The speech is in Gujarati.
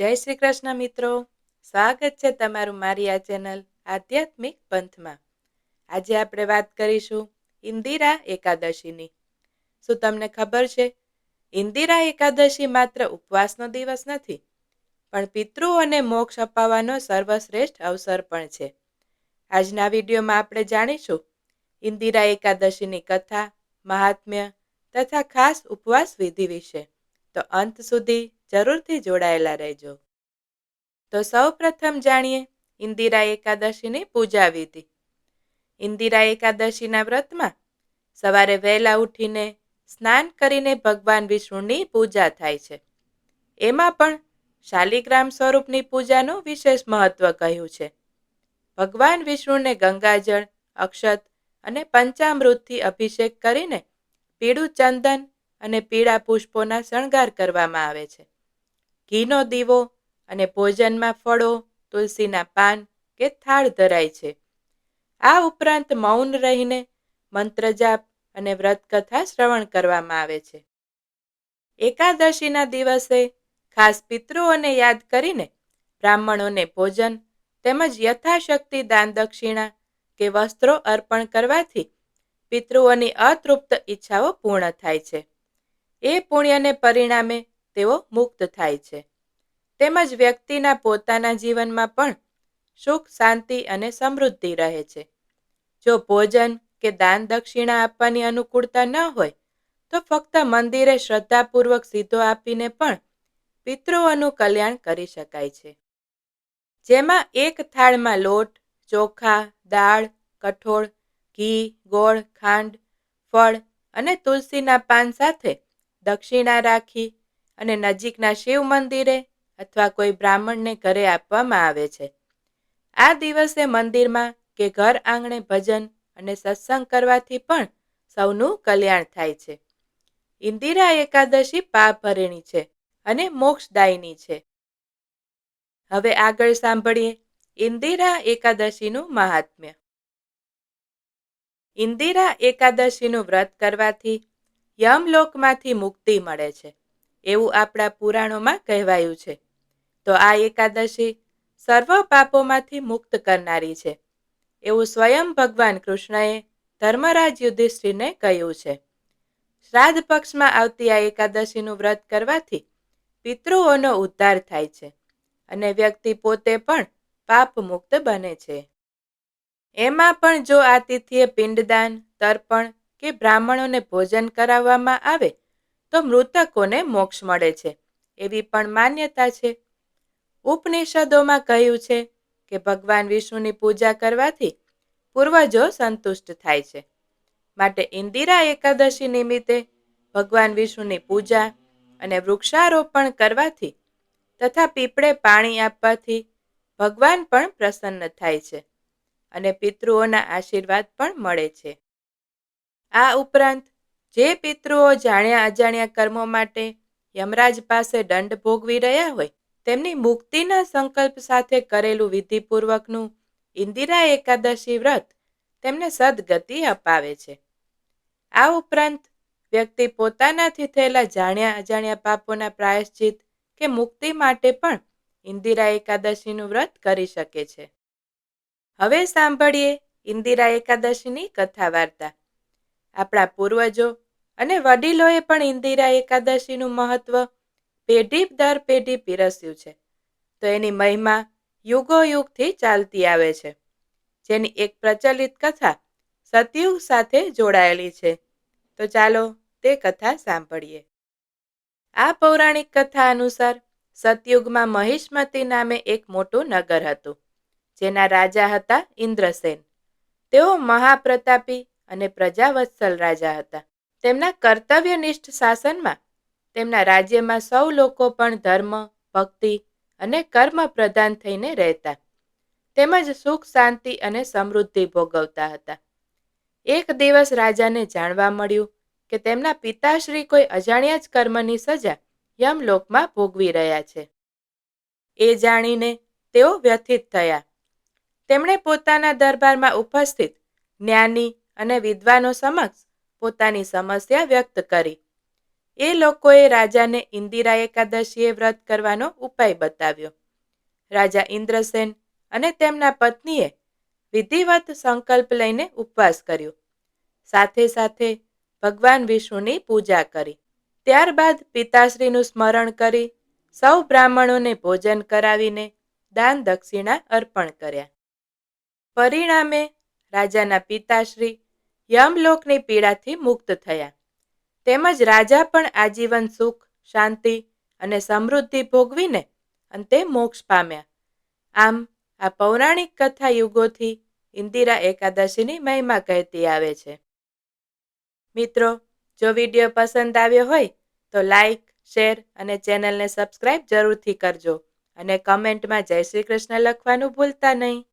જય શ્રી કૃષ્ણ મિત્રો. સ્વાગત છે તમારું મારી આ ચેનલ આધ્યાત્મિક પંથમાં. આજે આપણે વાત કરીશું ઇન્દિરા એકાદશીની. શું તમને ખબર છે? ઇન્દિરા એકાદશી માત્ર ઉપવાસનો દિવસ નથી, પણ પિતૃઓને મોક્ષ અપાવવાનો સર્વશ્રેષ્ઠ અવસર પણ છે. આજના વિડીયોમાં આપણે જાણીશું ઇન્દિરા એકાદશીની કથા, મહાત્મ્ય તથા ખાસ ઉપવાસ વિધિ વિશે. તો અંત સુધી જરૂરથી જોડાયેલા રહેજો. તો સૌ પ્રથમ જાણીએ ઇન્દિરા એકાદશીની પૂજા વિધિ. ઇન્દિરા એકાદશીના વ્રતમાં સવારે વહેલા ઉઠીને સ્નાન કરીને ભગવાન વિષ્ણુની પૂજા થાય છે. એમાં પણ શાલિગ્રામ સ્વરૂપની પૂજાનું વિશેષ મહત્વ કહ્યું છે. ભગવાન વિષ્ણુને ગંગાજળ, અક્ષત અને પંચામૃતથી અભિષેક કરીને પીળું ચંદન અને પીળા પુષ્પોના શણગાર કરવામાં આવે છે. ઘીનો દીવો અને ભોજનમાં ફળો, તુલસીના પાન કે થાળ ધરાય છે. આ ઉપરાંત મૌન રહીને મંત્ર જાપ અને વ્રતકથા શ્રવણ કરવામાં આવે છે. એકાદશીના દિવસે ખાસ પિતૃઓને યાદ કરીને બ્રાહ્મણોને ભોજન તેમજ યથાશક્તિ દાન દક્ષિણા કે વસ્ત્રો અર્પણ કરવાથી પિતૃઓની અતૃપ્ત ઈચ્છાઓ પૂર્ણ થાય છે. એ પુણ્યને પરિણામે તેઓ મુક્ત થાય છે. તેમજ વ્યક્તિના પોતાના જીવનમાં પણ સુખ, શાંતિ અને સમૃદ્ધિ રહે છે. જો ભોજન કે દાન દક્ષિણા આપવાની અનુકૂળતા ન હોય, તો ફક્ત મંદિરે શ્રદ્ધાપૂર્વક સીધો આપીને પણ પિતૃઓનું કલ્યાણ કરી શકાય છે. જેમાં એક થાળમાં લોટ, ચોખા, દાળ, કઠોળ, ઘી, ગોળ, ખાંડ, ફળ અને તુલસીના પાન સાથે દક્ષિણા રાખી અને નજીકના શિવ મંદિરે અથવા કોઈ બ્રાહ્મણને ઘરે આપવામાં આવે છે. આ દિવસે મંદિરમાં કે ઘર આંગણે ભજન અને સત્સંગ કરવાથી પણ સૌનું કલ્યાણ થાય છે. ઇન્દિરા એકાદશી પાપ ભરેણી છે અને મોક્ષદાયની છે. હવે આગળ સાંભળીએ ઇન્દિરા એકાદશીનું મહાત્મ્ય. ઇન્દિરા એકાદશીનું વ્રત કરવાથી યમલોકમાંથી મુક્તિ મળે છે. એવું આપણા પુરાણોમાં કહેવાયું છે. તો આ એકાદશી સર્વ પાપોમાંથી મુક્ત કરનારી છે. એવું સ્વયં ભગવાન કૃષ્ણએ ધર્મરાજ યુધિષ્ઠિરને કહ્યું છે. શ્રાદ્ધ પક્ષમાં આવતી આ એકાદશીનું વ્રત કરવાથી પિતૃઓનો ઉદ્ધાર થાય છે અને વ્યક્તિ પોતે પણ પાપ મુક્ત બને છે. એમાં પણ જો આ તિથિએ પિંડદાન, તર્પણ કે બ્રાહ્મણોને ભોજન કરાવવામાં આવે તો મૃતકોને મોક્ષ મળે છે. એવી પણ માન્યતા છે. ઉપનિષદોમાં કહ્યું છે કે ભગવાન વિષ્ણુની પૂજા કરવાથી પૂર્વજો સંતુષ્ટ થાય છે. માટે ઇન્દિરા એકાદશી નિમિત્તે ભગવાન વિષ્ણુની પૂજા અને વૃક્ષારોપણ કરવાથી તથા પીપળે પાણી આપવાથી ભગવાન પણ પ્રસન્ન થાય છે અને પિતૃઓના આશીર્વાદ પણ મળે છે. આ ઉપરાંત જે પિતૃઓ જાણ્યા અજાણ્યા કર્મો માટે યમરાજ પાસે દંડ ભોગવી રહ્યા હોય, તેમની મુક્તિના સંકલ્પ સાથે કરેલું વિધિપૂર્વકનું ઇન્દિરા એકાદશી વ્રત તેમને સદગતિ અપાવે છે. આ ઉપરાંત વ્યક્તિ પોતાનાથી થયેલા જાણ્યા અજાણ્યા પાપોના પ્રાયશ્ચિત કે મુક્તિ માટે પણ ઇન્દિરા એકાદશીનું વ્રત કરી શકે છે. હવે સાંભળીએ ઇન્દિરા એકાદશીની કથા વાર્તા આપણા પૂર્વજો અને વડીલોએ પણ ઇન્દિરા એકાદશીનું મહત્વ પેઢી દર પેઢી પીરસ્યું છે. તો એની મહિમા યુગો યુગથી ચાલતી આવે છે. જેની એક પ્રચલિત કથા સતયુગ સાથે જોડાયેલી છે. તો ચાલો તે કથા સાંભળીએ. આ પૌરાણિક કથા અનુસાર સતયુગમાં મહિષ્મતી નામે એક મોટું નગર હતું, જેના રાજા હતા ઇન્દ્રસેન. તેઓ મહાપ્રતાપી અને પ્રજાવત્સલ રાજા હતા. તેમના કર્તવ્યનિષ્ઠ શાસનમાં, તેમના રાજ્યમાં સૌ લોકો પણ ધર્મ, ભક્તિ અને કર્મ પ્રધાન થઈને રહેતા. તેમજ સુખ, શાંતિ અને સમૃદ્ધિ ભોગવતા હતા. એક દિવસ રાજાને જાણવા મળ્યું કે તેમના પિતાશ્રી કોઈ અજાણ્યા જ કર્મની સજા યમલોકમાં ભોગવી રહ્યા છે. એ જાણીને તેઓ વ્યથિત થયા. તેમણે પોતાના દરબારમાં ઉપસ્થિત જ્ઞાની અને વિદ્વાનો સમક્ષ પોતાની સમસ્યા વ્યક્ત કરી. એ લોકોએ રાજાને ઇન્દિરા એકાદશીએ વ્રત કરવાનો ઉપાય બતાવ્યો. રાજા ઇન્દ્રસેન અને તેમના પત્નીએ વિધિવત સંકલ્પ લઈને ઉપવાસ કર્યો. સાથે સાથે ભગવાન વિષ્ણુની પૂજા કરી. ત્યારબાદ પિતાશ્રીનું સ્મરણ કરી સૌ બ્રાહ્મણોને ભોજન કરાવીને દાન દક્ષિણા અર્પણ કર્યા. પરિણામે રાજાના પિતાશ્રી યમલોકની પીડાથી મુક્ત થયા. તેમજ રાજા પણ આજીવન સુખ, શાંતિ અને સમૃદ્ધિ ભોગવીને અંતે મોક્ષ પામ્યા. આમ, આ પૌરાણિક કથા યુગોથી ઇન્દિરા એકાદશીની મહિમા કહેતી આવે છે. મિત્રો, જો વીડિયો પસંદ આવ્યો હોય, તો લાઈક, શેર અને ચેનલને સબસ્ક્રાઇબ જરૂરથી કરજો અને કમેન્ટમાં જય શ્રી કૃષ્ણ લખવાનું ભૂલતા નહીં.